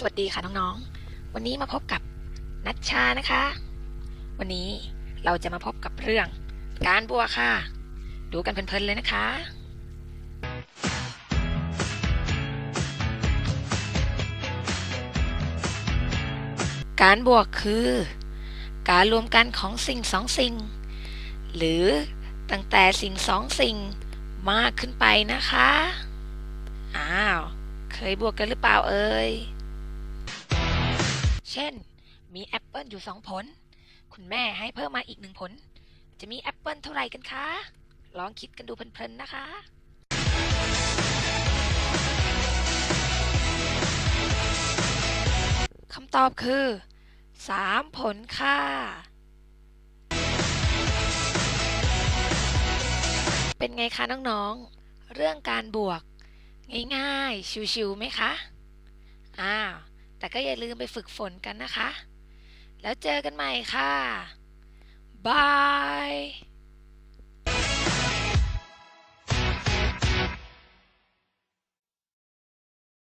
สวัสดีค่ะน้องๆ วันนี้มาพบกับนัชชานะคะ วันนี้เราจะมาพบกับเรื่องการบวกค่ะ ดูกันเพลินๆเลยนะคะ การบวกคือ การรวมกันของสิ่งสองสิ่ง หรือตั้งแต่สิ่งสองสิ่งมากขึ้นไปนะคะ อ้าว เคยบวกกันหรือเปล่าเอ่ย ช่น มีแอปเปิลอยู่สองผล คุณแม่ให้เพิ่มมาอีกหนึ่งผล จะมีแอปเปิลเท่าไหร่กันคะ ลองคิดกันดูเพลินๆนะคะคำตอบคือ 3 ผลค่ะ เป็นไงคะน้องๆ เรื่องการบวก ง่ายๆ ชิวๆไหมคะ อ้าว แต่ก็อย่าลืมไปฝึกฝนกันนะคะ แล้วเจอกันใหม่ค่ะ บาย